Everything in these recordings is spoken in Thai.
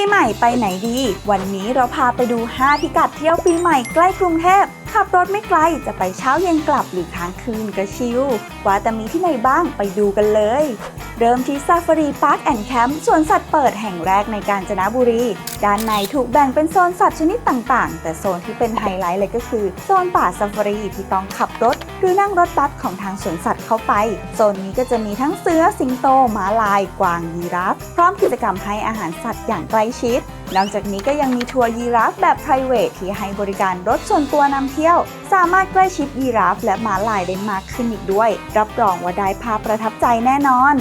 ปีใหม่ไปไหนดี วันนี้เราพาไปดู 5 พิกัดเที่ยวปีใหม่ใกล้กรุงเทพ ขับรถไม่ไกลจะไปเช้าเย็นกลับหรือค้างคืนก็ชิล ว่าแต่มีที่ไหนบ้างไปดูกันเลย เริ่มที่ซาฟารีพาร์คแอนด์แคมป์สวนสัตว์เปิดแห่งแรกในกาญจนบุรี ด้านในถูกแบ่งเป็นโซนสัตว์ชนิดต่างๆ แต่โซนที่เป็นไฮไลท์เลยก็คือ โซนป่าซาฟารีที่ต้องขับรถ หรือนั่งรถบัสของทางสวนสัตว์เข้าไป โซนนี้ก็จะมีทั้งเสือสิงโตม้าลาย กวางยีราฟพร้อมกิจกรรมให้อาหารสัตว์อย่างใกล้ชิดนอกจากนี้ก็ยังมีทัวร์ยีราฟแบบ p r i v a t ที่ให้บริการรถส่วนตัวนำเที่ยว สามารถใกล้ชิดยีราฟและหมาลายได้มากขึ้นอีกด้วย รับรองว่าได้ภาพประทับใจแน่นอน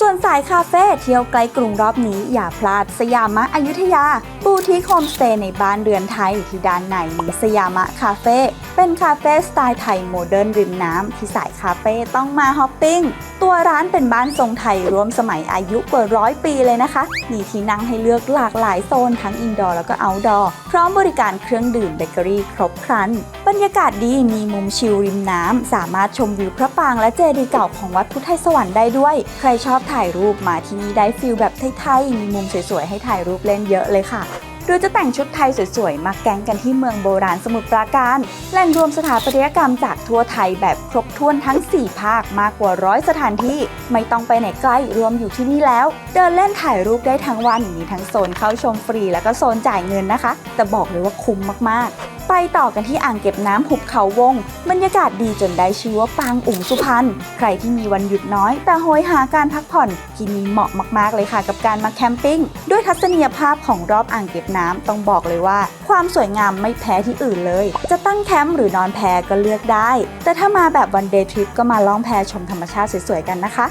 ส่วนสายคาเฟ่เที่ยวไกลกรุงรอบนี้อย่าพลาดสยามะอยุธยา บูติคโฮมสเตย์ในบ้านเรือนไทยที่ด้านในมีสยามะคาเฟ่เป็นคาเฟ่สไตล์ไทยโมเดิร์นริมน้ำที่สายคาเฟ่ต้องมาฮอปปิ้ง ตัวร้านเป็นบ้านทรงไทยรวมสมัยอายุกว่าร้อยปีเลยนะคะ มีที่นั่งให้เลือกหลากหลายโซนทั้งอินดอร์แล้วก็เอาท์ดอร์ พร้อมบริการเครื่องดื่มเบเกอรี่ครบครัน บรรยากาศดีมีมุมชิลริมน้ำ สามารถชมวิวพระปรางและเจดีย์เก่าของวัดพุทธไทยสวรรค์ได้ด้วย ใครชอบถ่ายรูปมาที่นี่ได้ฟิลแบบไทยๆมีมุมสวยๆให้ถ่ายรูปเล่นเยอะเลยค่ะ หรือจะแต่งชุดไทยสวยๆ มาแก๊งกันที่เมืองโบราณสมุทรปราการ แหล่งรวมสถาปัตยกรรมจากทั่วไทยแบบครบถ้วนทั้ง 4 ภาคมากกว่าร้อยสถานที่ ไม่ต้องไปไหนไกลรวมอยู่ที่นี่แล้ว เดินเล่นถ่ายรูปได้ทั้งวันมีทั้งโซนเข้าชมฟรี แล้วก็โซนจ่ายเงินนะคะ แต่บอกเลยว่าคุ้มมากๆ ไปต่อกันที่อ่างเก็บน้ำหุบเขาวง บรรยากาศดีจนได้ชื่อว่าปางอุ๋งสุพรรณใครที่มีวันหยุดน้อย แต่โหยหาการพักผ่อนที่นี่เหมาะมาก ๆ เลยค่ะ กับการมาแคมปิ้งด้วยทัศนียภาพของรอบอ่างเก็บน้ำต้องบอกเลยว่า ความสวยงามไม่แพ้ที่อื่นเลย จะตั้งแคมป์หรือนอนแพก็เลือกได้ แต่ถ้ามาแบบวันเดย์ทริปก็มาล่องแพชมธรรมชาติสวยๆกันนะคะ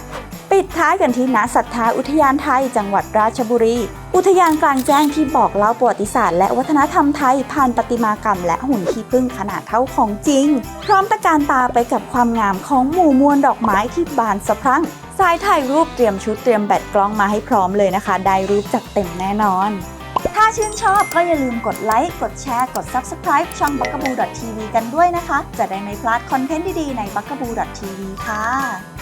ปิดท้ายกันที่ณศรัทธาอุทยานไทย จังหวัดราชบุรี อุทยานกลางแจ้งที่บอกเล่าประวัติศาสตร์และวัฒนธรรมไทย ผ่านประติมากรรมและหุ่นขี้ผึ้งขนาดเท่าของจริง พร้อมตะการตาไปกับความงามของหมู่มวลดอกไม้ที่บานสะพรั่งสายถ่ายรูปเตรียมชุดเตรียมแบตกล้องมาให้พร้อมเลยนะคะ ได้รูปจัดเต็มแน่นอน ถ้าชื่นชอบก็อย่าลืมกดไลค์ กดแชร์ กด Subscribe ช่อง b u g a b o o TV กันด้วยนะคะ จะได้ไม่พลาดคอนเทนต์ดีๆใน b u g a b o o TV ค่ะ